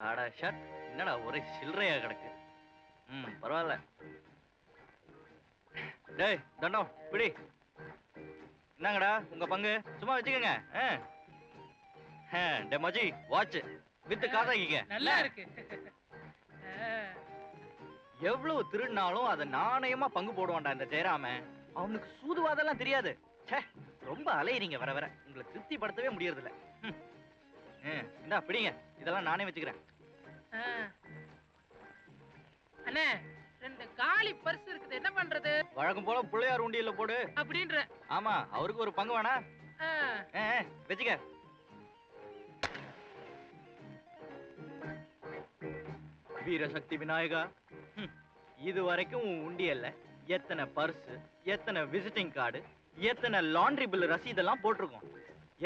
ஆடா ஷர்ட் என்னடா ஒரே சில்லறையா கிடக்கு. ம் பரவாயில்ல. டேய் தண்டம் பிடி. என்னங்கடா உங்க பங்கு? சும்மா வச்சுக்கோங்க. டே மஜி வாட்ச் வித்து காசாக்கிக்க நல்லா இருக்கு. எவ்வளவு திருடினாலும் அதை நாணயமா பங்கு போடுவான்டா இந்த ஜெயராமன். அவனுக்கு சூதுவாதெல்லாம் தெரியாது. ச்சே ரொம்ப அலையறீங்க வர வர. உங்களை திருப்திப்படுத்தவே முடியறது இல்ல ம். ஆ, இந்தா பிடிங்க. இதெல்லாம் நானே வச்சுக்கிறேன். அண்ணே ரெண்டு காலி பர்ஸ் இருக்குது. என்ன பண்றது? வழக்கம் போல பிள்ளையார் உண்டியல்ல போடு. அப்படின்ற. ஆமா அவருக்கு ஒரு பங்கு வேணா. வச்சுக்க. வீரசக்தி விநாயகா இது வரைக்கும் உன் உண்டியல்ல எத்தனை பர்ஸ் எத்தனை விசிட்டிங் கார்டு எத்தனை லாண்ட்ரி பில் ரசீதெல்லாம் போட்டிருக்கோம்.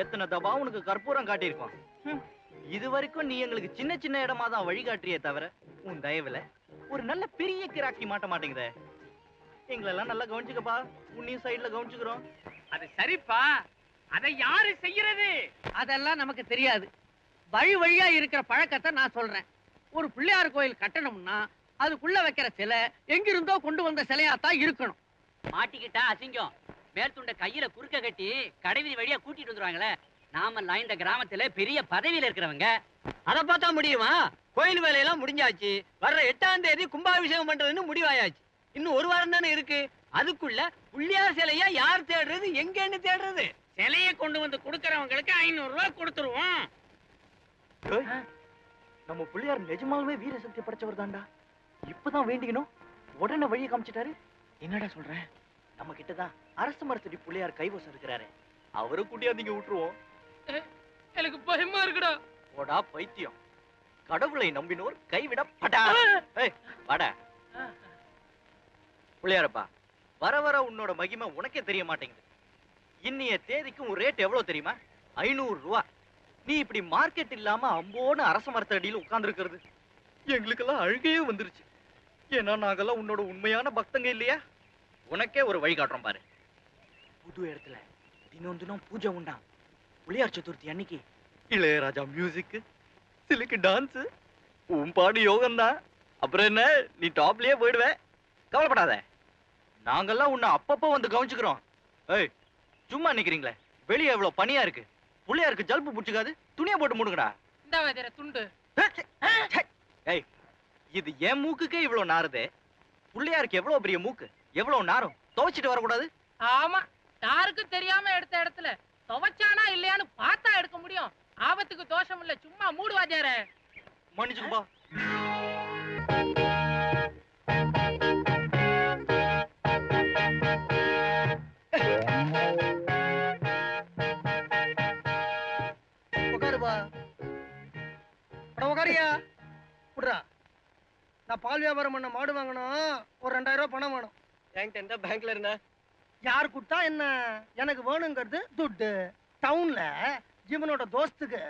எத்தனை தபா உனக்கு கற்பூரம் காட்டியிருக்கோம். இது வரைக்கும் நீ எங்களுக்கு சின்ன சின்ன இடமா தான் வழிகாட்டியே தவிர உன் தயவுல ஒரு நல்ல பெரிய கிராக்கி மாட்ட மாட்டேங்குதே. எங்களெல்லாம் நல்லா கவனிச்சுக்கப்பா. உன்னையும் சைடுல கவனிச்சுக்கிறோம். அது சரிப்பா. அதை யாரு செய்யறது? அதெல்லாம் நமக்கு தெரியாது. வழி வழியா இருக்கிற பழக்கத்தை நான் சொல்றேன். ஒரு பிள்ளையார் கோயில் கட்டணும்னா அதுக்குள்ள வைக்கிற சிலை எங்கிருந்தோ கொண்டு வந்த சிலையா தான் இருக்கணும். மாட்டிக்கிட்டா அசிங்கம். மேல்துண்ட கையில குறுக்க கட்டி கடைவீதி வழியா கூட்டிட்டு வந்துருவாங்களே. நாமெல்லாம் இந்த கிராமத்துல பெரிய பதவியில இருக்கிறவங்க. அதை பார்த்தா முடியுமா? கோயில் வேலையெல்லாம் முடிஞ்சாச்சு. வர்ற எட்டாம் தேதி கும்பாபிஷேகம் பண்றதுன்னு முடிவாயாச்சு. இன்னும் ஒரு வாரம் தானே இருக்கு. அதுக்குள்ள புள்ளியார் சிலையா யார் தேடுறது? எங்கன்னு தேடுறது? சிலைய கொண்டு வந்து கொடுக்கறவங்களுக்கு ஐநூறு ரூபாய் கொடுத்துருவோம். நம்ம பிள்ளையார் நிஜமாலுமே வீரசக்தி படைச்சவர் தான்டா. இப்பதான் வேண்டிக்கணும். உடனே வழியை காமிச்சிட்டாரு. என்னடா சொல்றேன் நம்ம கிட்டதான் அரசு மரத்தடி பிள்ளையார் கைவசம் இருக்கிறாரு. அவரை கூட்டியாந்தீங்க விட்டுருவோம் எனக்கு பயமா இருக்குடா. போடா பைத்தியம். கடவுளை நம்பினோர் கைவிடப்படா ஏய் வாடா. பிள்ளையாரப்பா வர வர உன்னோட மகிமை உனக்கே தெரிய மாட்டேங்குது. இன்னைய தேதிக்கு உன் ரேட் எவ்வளவு தெரியுமா? ஐநூறு ரூபா. நீ இப்படி மார்க்கெட் இல்லாம அம்போன்னு அரச மரத்த அடியில உட்கார்ந்துருக்கிறது. எங்களுக்கெல்லாம் அழுகையே வந்துருச்சு. ஏன்னா நாங்கெல்லாம் உன்னோட உண்மையான பக்தங்க இல்லையா? உனக்கே ஒரு வழி காட்டுறோம் பாரு. புது இடத்துல தினம் தினம் பூஜை உண்டாம். பிள்ளையார் சதுர்த்தி அன்னைக்கு. இளையராஜா மியூசிக் சிலுக்கு டான்ஸ் உன் பாடு யோகம் தான். அப்புறம் என்ன நீ டாப்லயே போயிடுவ. கவலைப்படாத. நாங்கெல்லாம் உன்னை அப்பப்போ வந்து கவனிச்சுக்கிறோம். ஏய் சும்மா நிக்கிறீங்களே. வெளியே எவ்வளவு பனியா இருக்கு. புள்ளையாருக்கு ஜல்பு பிடிச்சிக்காது துணியை போட்டு மூடுங்கடா. இந்தா துண்டு. ஏய் இது என் மூக்குக்கே இவ்வளவு நாறுதே. புள்ளையாருக்கு எவ்வளவு பெரிய மூக்கு? எவ்வளவு நாரும்? துவைச்சிட்டு வரக்கூடாது? ஆமா யாருக்கும் தெரியாம எடுத்த இடத்துல துவைச்சானா இல்லையான்னு பார்த்தா எடுக்க முடியும். ஆபத்துக்கு தோஷம் இல்ல சும்மா மூடு உட்காருப்பா அட உட்காரியா விட்றா நான் பால் வியாபாரம் பண்ண மாடு வாங்கணும். ஒரு ரெண்டாயிரம் ரூபாய் பணம் வேணும். என்கிட்ட எந்த பேங்க்ல இருந்தா? யார் கொடுத்தா என்ன? எனக்கு வேணுங்கிறது துட்டு. டவுன்ல ஜீவனோட தோஸ்துக்கு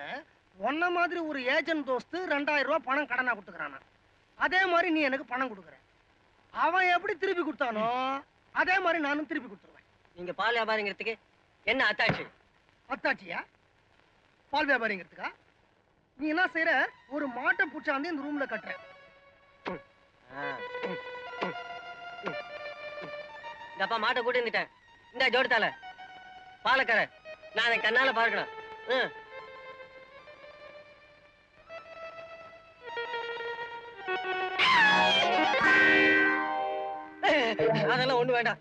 உன்ன மாதிரி ஒரு ஏஜென்ட் தோஸ்து ரெண்டாயிரம் ரூபாய் பணம் கடனா கொடுத்துக்கிறானா? அதே மாதிரி நீ எனக்கு பணம் கொடுக்குற. அவன் எப்படி திருப்பி கொடுத்தானோ அதே மாதிரி நானும் திருப்பி கொடுத்துருவேன். நீங்க பால் வியாபாரிங்கிறதுக்கு என்ன அத்தாட்சி? அத்தாச்சியா பால் வியாபாரிங்கிறதுக்கா? நீ என்ன செய்யற ஒரு மாட்டை பூச்சாந்து இந்த ரூம்ல கட்டுற. இந்த அப்பா மாட்டை கூட்டி வந்துட்டேன். இந்த ஜோடுத்தால பாலக்கர நான் அதை கண்ணால பார்க்கணும். ம். அதெல்லாம் ஒண்ணு வேண்டாம்.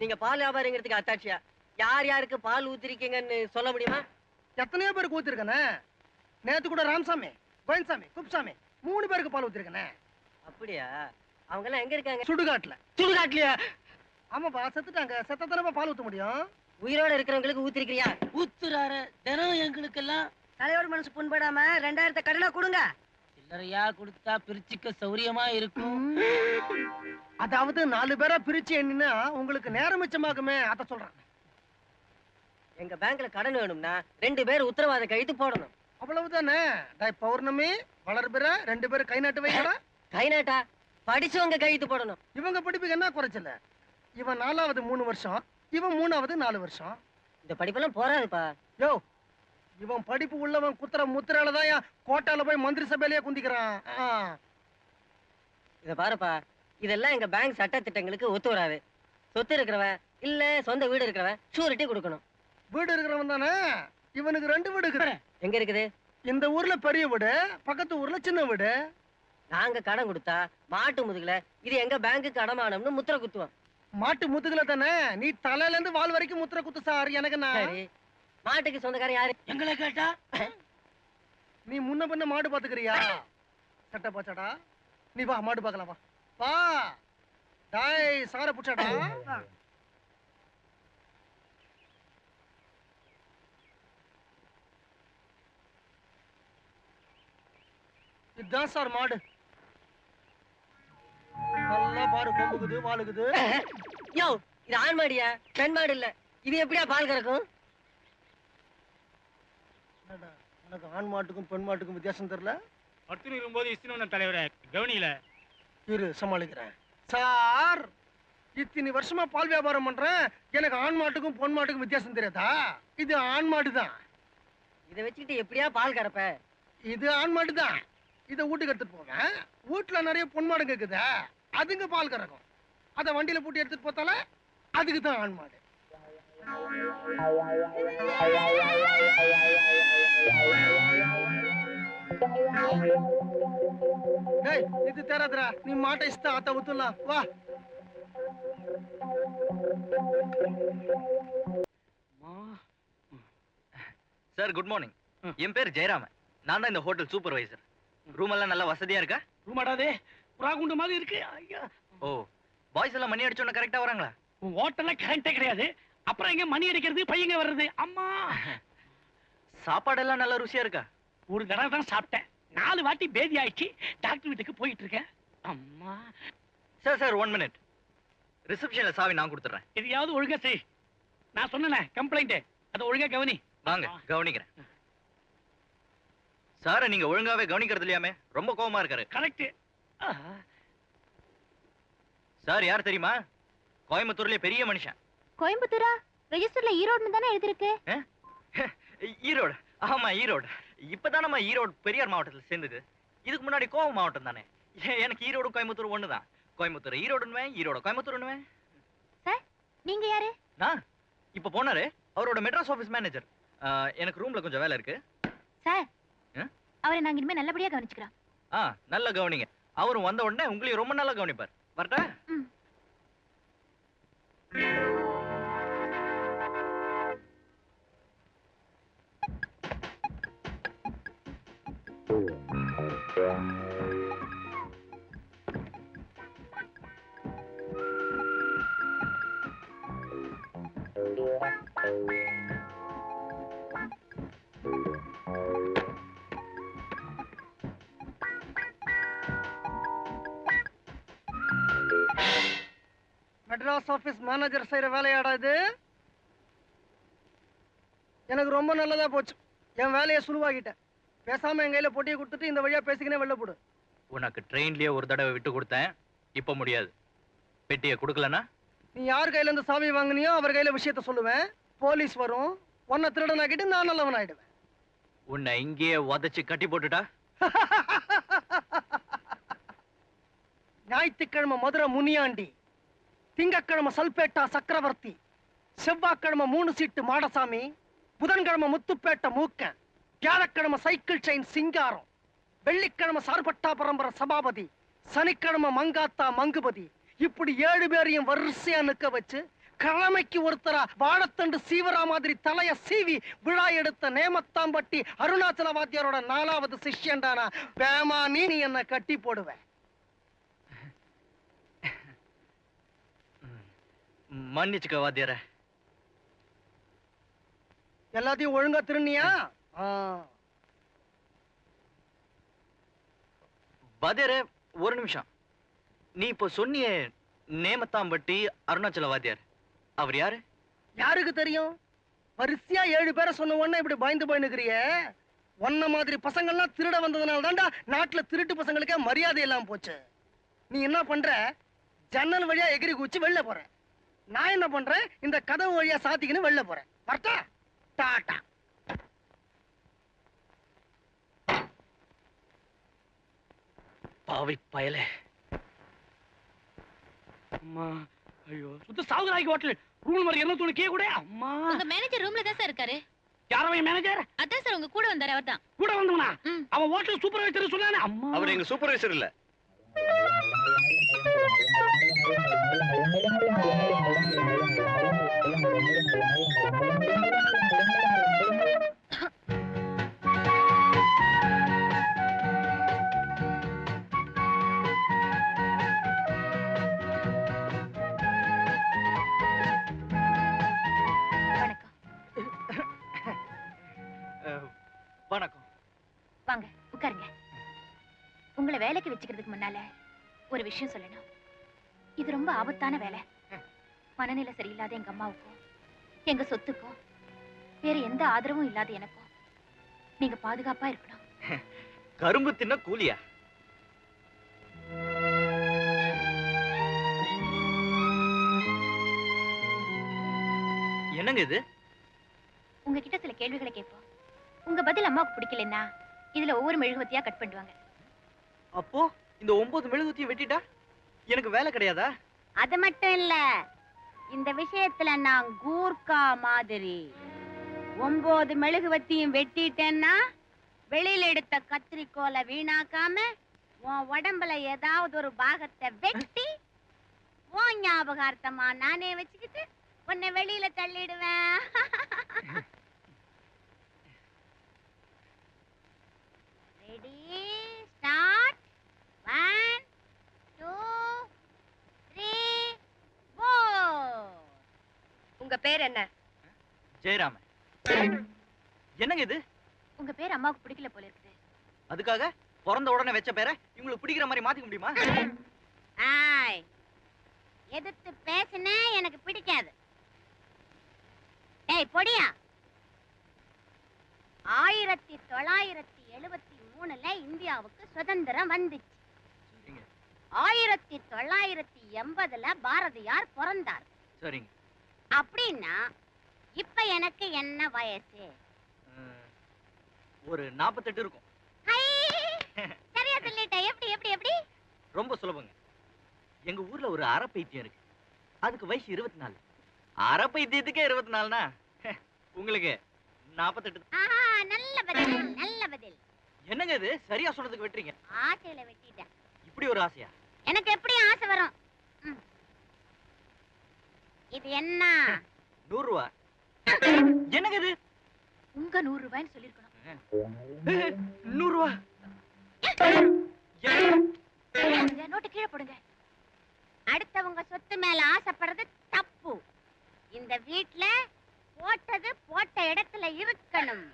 நீங்க பால் வியாபாரிங்கிறதுக்கு அத்தாட்சியா? யார் யாருக்கு பால் ஊத்திருக்கீங்கன்னு சொல்ல முடியுமா? எத்தனையோ பேருக்கு ஊத்திருக்கனே. நேத்து கூட ராமசாமி கோயின்சாமி குப்சாமி மூணு பேருக்கு பால் ஊத்திருக்கனே. அப்படியா? அவங்க எல்லாம் எங்க இருக்காங்க? சுடுகாட்டுல. சுடுகாட்டுலயா? ஆமாப்பா செத்துட்டாங்க. செத்தத்தனப்பா பால் ஊத்த முடியும்? உயிரோட இருக்கிறவங்களுக்கு ஊத்திருக்கிறியா? ஊத்துறாரு. தினம் எங்களுக்கெல்லாம் தலைவர் மனசு புண்படாம ரெண்டாயிரத்தை கடனா கொடுங்க. சில்லறையா கொடுத்தா பிரிச்சுக்க சௌரியமா இருக்கும். அதாவது நாலு பேரா பிரிச்சு எண்ணினா உங்களுக்கு நேரம் மிச்சமாகுமே அத சொல்றேன். எங்க பேங்க்ல கடன் வேணும்னா ரெண்டு பேர் உத்தரவாத கழித்து போடணும். அவ்வளவுதானே? டேய் பௌர்ணமி வளர்பிற ரெண்டு பேரும் கை நாட்டு வைக்கடா? கை நாட்டா? படிச்சவங்க கழித்து போடணும். இவங்க படிப்புக்கு என்ன குறைச்சல? இவன் நாலாவது மூணு வருஷம் இவன் மூணாவது நாலு வருஷம். இந்த படிப்பெல்லாம் போறாதுப்பா. யோ இவன் படிப்பு உள்ளவன் குத்துற முத்திரால தான் என் கோட்டால போய் மந்திரி சபையிலேயே குந்திக்கிறான். இத பாருப்பா இதெல்லாம் எங்க பேங்க் சட்ட திட்டங்களுக்கு ஒத்து வராது. சொத்து இருக்கிறவன் இல்ல சொந்த வீடு இருக்கிறவன் ஷூரிட்டி கொடுக்கணும். வீடு இருக்கிறவன் தானே? இவனுக்கு ரெண்டு வீடு இருக்குது. எங்க இருக்குது? இந்த ஊர்ல பெரிய வீடு பக்கத்து ஊர்ல சின்ன வீடு. நாங்க கடன் கொடுத்தா மாட்டு முதுகுல இது எங்க பேங்க்குக்கு அடமானம்னு முத்திரை குத்துவோம். மாட்டு முதுகுல தானே? நீ தலையில இருந்து வால் வரைக்கும் முத்திர குத்து சார் எனக்கு நான். மாட்டுக்கு சொந்தக்காரன் யாரு? எங்களை கேட்டா? நீ முன்ன பின்ன மாடு பாத்துக்கிறியா? சட்டை பாச்சாடா? நீ வா மாடு பார்க்கலாம் வா. வா. டாய் சார புச்சாடா இதுதான் சார் மாடு. பாரு கொம்புக்குது வாளுக்குது யோ இது ஆண் மாடியா? பெண் மாடு இல்ல. இது எப்படியா பால் கறக்கும்? உனக்கு ஆண் மாட்டுக்கும் பெண் மாட்டுக்கும் வித்தியாசம் தெரியல? படுத்துன்னு இருக்கும்போது இஸ்தினு தலைவரை கவனியில. இரு சமாளிக்கிறேன். சார் இத்தனை வருஷமா பால் வியாபாரம் பண்றேன். எனக்கு ஆண் மாட்டுக்கும் பொன் மாட்டுக்கும் வித்தியாசம் தெரியாதா? இது ஆண் மாடு தான் இதை வச்சுக்கிட்டு எப்படியா பால் கறப்ப? இது ஆண் மாடு தான் இதை வீட்டுக்கு எடுத்துட்டு போவேன். வீட்டுல நிறைய பொன் மாடுங்க இருக்குதா அதுங்க பால் கறக்கும். அதை வண்டியில பூட்டி எடுத்துட்டு போத்தால அதுக்கு தான் ஆண் மாடு. இது தேராதுரா நீ மாட்டை இஷ்ட ஆத்த ஊத்துலாம். வா. சார் குட் மார்னிங் என் பேர் ஜெயராமன். நான் தான் இந்த ஹோட்டல் சூப்பர்வைசர் ரூம் எல்லாம் நல்லா வசதியா இருக்கா? ரூமாடாதே புறாகுண்டு மாதிரி இருக்கு. ஓ பாய்ஸ் எல்லாம் மணி அடிச்சோன்னு கரெக்டா வராங்களா? ஹோட்டல்ல கரண்டே கிடையாது. அப்புறம் எங்க மணி அடிக்கிறது பையங்க வர்றது? அம்மா. சாப்பாடெல்லாம் நல்லா ருசியா இருக்கா? ஒரு தடவை தான் சாப்பிட்டேன். நாலு வாட்டி பேதி ஆயிடுச்சு. டாக்டர் வீட்டுக்கு போயிட்டு இருக்கேன். அம்மா. சார் சார் ஒன் மினிட் ரிசப்ஷன்ல சாவி நான் கொடுத்துட்றேன். எதையாவது ஒழுங்கா செய். நான் சொன்னேனே கம்ப்ளைண்ட் அதை ஒழுங்கா கவனி. வாங்க கவனிக்கிறேன். சாரை நீங்க ஒழுங்காவே கவனிக்கிறது இல்லையாமே? ரொம்ப கோவமா இருக்காரு. கரெக்ட் சார் யார் தெரியுமா? கோயம்புத்தூர்லயே பெரிய மனுஷன். கோயம்புத்தூரா? ரெஜிஸ்டர்ல ஈரோடுன்னு தானே எழுதிருக்கு ஈரோடு. ஆமா ஈரோடு. இப்பதான் நம்ம ஈரோடு பெரியார் மாவட்டத்துல சேர்ந்தது. இதுக்கு முன்னாடி கோவம் மாவட்டம் தானே? எனக்கு ஈரோடு கோயம்புத்தூர் ஒண்ணுதான். கோயம்புத்தூர் ஈரோடுன்னுவேன் ஈரோடு கோயம்புத்தூர்னுவேன் நீங்க யாரு? நான் இப்ப போனாரு. அவரோட மெட்ராஸ் ஆபீஸ் மேனேஜர். எனக்கு ரூம்ல கொஞ்சம் வேலை இருக்கு. சார்? அவரை நாங்க இனிமே நல்லபடியா கவனிச்சுக்கிறோம். ஆ நல்ல கவனிங்க. அவரும் வந்த உடனே உங்களையும் ரொம்ப நல்லா கவனிப்பார். வரட்டா? ம். மெட்ராஸ் ஆபீஸ் மேனேஜர் செய்யற வேலையாடா இது? எனக்கு ரொம்ப நல்லதா போச்சு. என் வேலையை சுழுவாக்கிட்டேன். பேசாம என் கையில பொட்டியை கொடுத்துட்டு இந்த வழியா பேசிக்கினே வெளில போடு. உனக்கு ட்ரெயின்லயே ஒரு தடவை விட்டு கொடுத்தேன். இப்ப முடியாது. பெட்டியை கொடுக்கலனா? நீ யார் கையில இருந்து சாவி வாங்குனியோ அவர் கையில விஷயத்த சொல்லுவேன். போலீஸ் வரும். உன்னை திருடனாக்கிட்டு நான் நல்லவன் ஆயிடுவேன் உன்னை இங்கேயே உதைச்சு கட்டி போட்டுட்டா? ஞாயிற்றுக்கிழமை மதுரை முனியாண்டி. திங்கக்கிழமை சல்பேட்டா சக்கரவர்த்தி செவ்வாய்க்கிழமை மூணு சீட்டு மாடசாமி புதன்கிழமை முத்துப்பேட்டை மூக்கன் வியாழக்கிழமை சைக்கிள் செயின் சிங்காரம் வெள்ளிக்கிழமை சார்பட்டா பரம்பரை சபாபதி சனிக்கிழமை மங்காத்தா மங்குபதி. இப்படி ஏழு பேரையும் வரிசையா நிக்க வச்சு கிழமைக்கு ஒருத்தரா வாழைத்தண்டு சீவரா மாதிரி தலைய சீவி விழா எடுத்த நேமத்தாம்பட்டி அருணாச்சல வாத்தியாரோட நாலாவது சிஷ்யன்டானா பேமா நீ என்ன கட்டி போடுவேன் மன்னிச்சுக்க வாத்தியார. எல்லாத்தையும் ஒழுங்கா திருநியா? வாத்தியார ஒரு நிமிஷம். நீ இப்போ சொன்னியே நேமத்தாம்பட்டி அருணாச்சல வாத்தியார். அவர் யாரு? யாருக்கு தெரியும்? வரிசையா ஏழு பேரை சொன்ன உடனே இப்படி பயந்து போய் நிக்கிறியே. உன்ன மாதிரி பசங்கள்லாம் திருட வந்ததுனால தான்டா நாட்டுல திருட்டு பசங்களுக்கே மரியாதை இல்லாம போச்சு. நீ என்ன பண்ற? ஜன்னல் வழியா எகிரி குச்சி வெளில போற. நான் என்ன பண்றேன்? இந்த கதவு வழியா சாத்திக்கின்னு வெளில போறேன். வரட்டா? டாட்டா. பாவி பயல. அம்மா ஐயோ சுத்த சாவுகராய்க்கு ஹோட்டல். ரூம் மாதிரி என்ன தூணு கே கூட. அம்மா. உங்க மேனேஜர் ரூம்ல தான் சார் இருக்காரு. யாரவன் மேனேஜர் அதான் சார் உங்க கூட வந்தாரு அவர்தான். கூட வந்தவனா? அவன் ஹோட்டல் சூப்பர்வைசர் சொன்னானே. அம்மா. அவர் எங்க சூப்பர்வைசர் இல்ல. வணக்கம் அஹ், வணக்கம் வாங்க உட்காருங்க உங்களை வேலைக்கு வச்சுக்கிறதுக்கு முன்னால ஒரு விஷயம் சொல்லணும். இது ரொம்ப ஆபத்தான வேலை. மனநிலை சரியில்லாத எங்க அம்மாவுக்கும் எங்க சொத்துக்கும் வேற எந்த ஆதரவும் இல்லாத எனக்கும் நீங்க பாதுகாப்பா இருக்கணும். கரும்பு தின்ன கூலியா? என்னங்க இது? உங்ககிட்ட சில கேள்விகளை கேட்போம். உங்க பதில் அம்மாவுக்கு பிடிக்கலன்னா இதுல ஒவ்வொரு மெழுகுவத்தியா கட் பண்ணுவாங்க அப்போ இந்த ஒன்பது மெழுகுத்தியும் வெட்டிட்டா? எனக்கு வேலை கிடையாதா? அது மட்டும் இல்ல. இந்த விஷயத்துல நான் கூர்க்கா மாதிரி. ஒன்பது மெழுகுவத்தியும் வெட்டிட்டேன்னா வெளியில எடுத்த கத்திரிக்கோலை வீணாக்காம உன் உடம்புல ஏதாவது ஒரு பாகத்தை வெட்டி உன் ஞாபகார்த்தமா நானே வச்சுக்கிட்டு உன்னை வெளியில தள்ளிடுவேன். Ready start one two three four உங்க பேர் என்ன? ஜெயராமன். என்னங்க இது? உங்க பேர் அம்மாவுக்கு பிடிக்கல போல இருக்குது. அதுக்காக பிறந்த உடனே வச்ச பேரை இவங்களுக்கு பிடிக்கிற மாதிரி மாத்திக்க முடியுமா? ஆய் எதிர்த்து பேசுனே எனக்கு பிடிக்காது. பொடியா. ஆயிரத்தி தொள்ளாயிரத்தி எழுபத்தி மூணுல இந்தியாவுக்கு சுதந்திரம் வந்துச்சு. ஆயிரத்தி தொள்ளாயிரத்தி எண்பதுல பாரதியார் பிறந்தார். சரிங்க. அப்படின்னா இப்ப எனக்கு என்ன வயசு? ஒரு நாற்பத்தெட்டு இருக்கும்! சரியா சொல்லிட்டேன் எப்படி எப்படி எப்படி? ரொம்ப சுலபங்க. எங்க ஊர்ல ஒரு அரை பைத்தியம் இருக்கு. அதுக்கு வயசு இருபத்தி நாலு அரை பைத்தியத்துக்கே இருபத்தி நாலுனா உங்களுக்கு நாற்பத்தெட்டு ஆஹா நல்ல பதில். நல்ல பதில். என்னங்க இது? சரியா சொல்றதுக்கு வெட்டுறீங்க. ஆசையில வெட்டிட்டேன். இப்படி ஒரு ஆசையா? எனக்கு எப்படி ஆசை வரும். இது என்ன? நூறு ரூபா என்னங்க இது? உங்க நூறு ரூபாய்ன்னு சொல்லிருக்கணும் நூறு ரூபா? நோட்டு கீழே போடுங்க. அடுத்தவங்க சொத்து மேல ஆசைப்படுறது தப்பு. இந்த வீட்ல போட்டது போட்ட இடத்துல இருக்கணும்.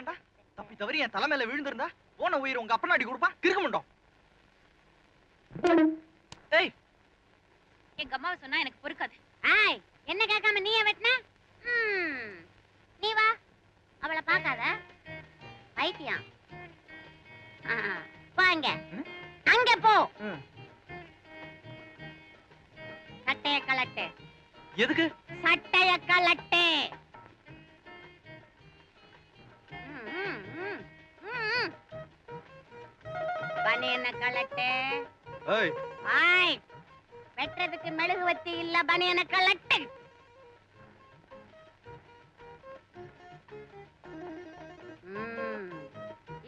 வேண்டாம். தப்பி தவறி என் தலைமையில விழுந்திருந்தா போன உயிர் உங்க அப்பனாடி கொடுப்பா. மாட்டோம் ஏய். எங்க அம்மாவை சொன்னா எனக்கு பொறுக்காது. ஆய் என்ன கேட்காம நீயே வெட்டின? நீ வா. அவளை பார்க்காத. பைத்தியம். ஆ, போ அங்க. போ. சட்டைய கலட்டு எதுக்கு? சட்டைய கலட்டு பனியன கலட்டு? ஏய். ஆய் வெட்டுறதுக்கு மெழுகுவத்தி இல்ல பனியன கலட்டு.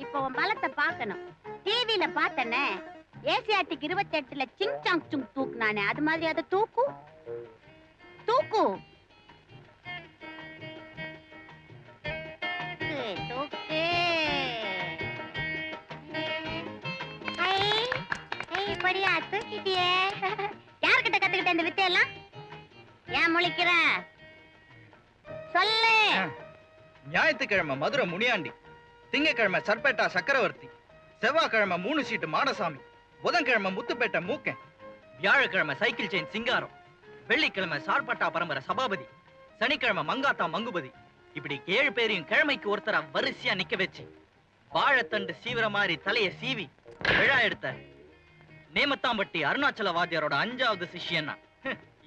இப்போ உன் பலத்தை பார்க்கணும். டிவில பார்த்தனே ஏசியாட்டிக் இருபத்தி எட்டுல சிங் சாங் சுங் தூக்குனானே அது மாதிரி அதை தூக்கு? தூக்கு? தூக்கு, ஐ, படியா தூக்கிட்டியே யார்கிட்ட கத்துக்கிட்ட இந்த வித்தையெல்லாம்? ஏன் முழிக்கிற? சொல்லு. ஞாயிற்றுக்கிழமை மதுரை முனியாண்டி திங்கக்கிழமை சர்பேட்டா சக்கரவர்த்தி செவ்வாய்க்கிழமை மூணு சீட்டு மாடசாமி புதன்கிழமை முத்துப்பேட்டை மூக்கன் வியாழக்கிழமை சைக்கிள் செயின் சிங்காரம் வெள்ளிக்கிழமை சார்பட்டா பரம்பரை சபாபதி சனிக்கிழமை மங்காத்தா மங்குபதி. இப்படி ஏழு பேரையும் கிழமைக்கு ஒருத்தரா வரிசையா நிக்க வச்சு வாழைத்தண்டு சீவிர மாதிரி தலையை சீவி விழா எடுத்த நேமத்தாம்பட்டி அருணாச்சல வாத்தியாரோட அஞ்சாவது சிஷ்யன்னா.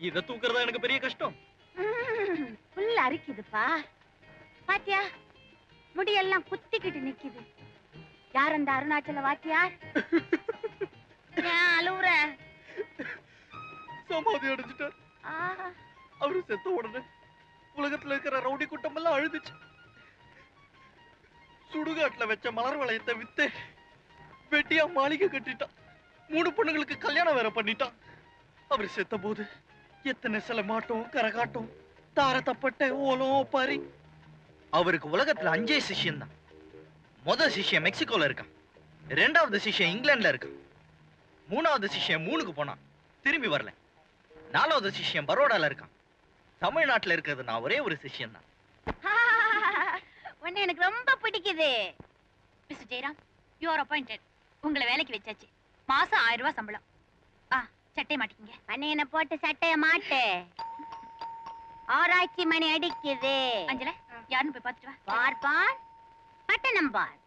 இத தூக்குறதா எனக்கு பெரிய கஷ்டம். புல் அரிக்குதுப்பா. பாத்தியா முடியெல்லாம் குத்திக்கிட்டு நிக்குது. யார் அந்த அருணாச்சல வாத்தியார் ஏன் அழுவுற? சமாதி அடைஞ்சிட்டார். அவரு செத்த உடனே உலகத்துல இருக்கிற ரவுடி கூட்டம் எல்லாம் அழுதுச்சு. சுடுகாட்டுல வச்ச மலர் வளையத்தை வித்து வெட்டியா மாளிகை கட்டிட்டான். மூணு பொண்ணுங்களுக்கு கல்யாணம் வேற பண்ணிட்டான். அவர் செத்த போது எத்தனை சில மாட்டோம் கரகாட்டம் தார தப்பட்ட ஓலம் பாரி அவருக்கு உலகத்துல அஞ்சே சிஷ்யன் தான். முத சிஷ்யன் மெக்சிகோல இருக்கான். ரெண்டாவது சிஷ்யன் இங்கிலாந்துல இருக்கான். மூணாவது சிஷ்யன் மூணுக்கு போனான். திரும்பி வரல. நாலாவது சிஷ்யன் பரோடால இருக்கான். தமிழ்நாட்டுல இருக்கிறது நான் ஒரே ஒரு சிஷ்யன் தான். உன்னை எனக்கு ரொம்ப பிடிக்குது. Mister Jayaram you are appointed உங்களை வேலைக்கு வச்சாச்சு. மாசம் ஆயிரம் ரூபாய் சம்பளம். ஆ சட்டை மாட்டிக்கிங்க. பன்னியனை போட்டு சட்டைய மாட்டு. ஆராய்ச்சி மணி அடிக்குது. அஞ்சல யாருன்னு போய் பார்த்துட்டு வா. பார் பார் பட்டணம் பார்.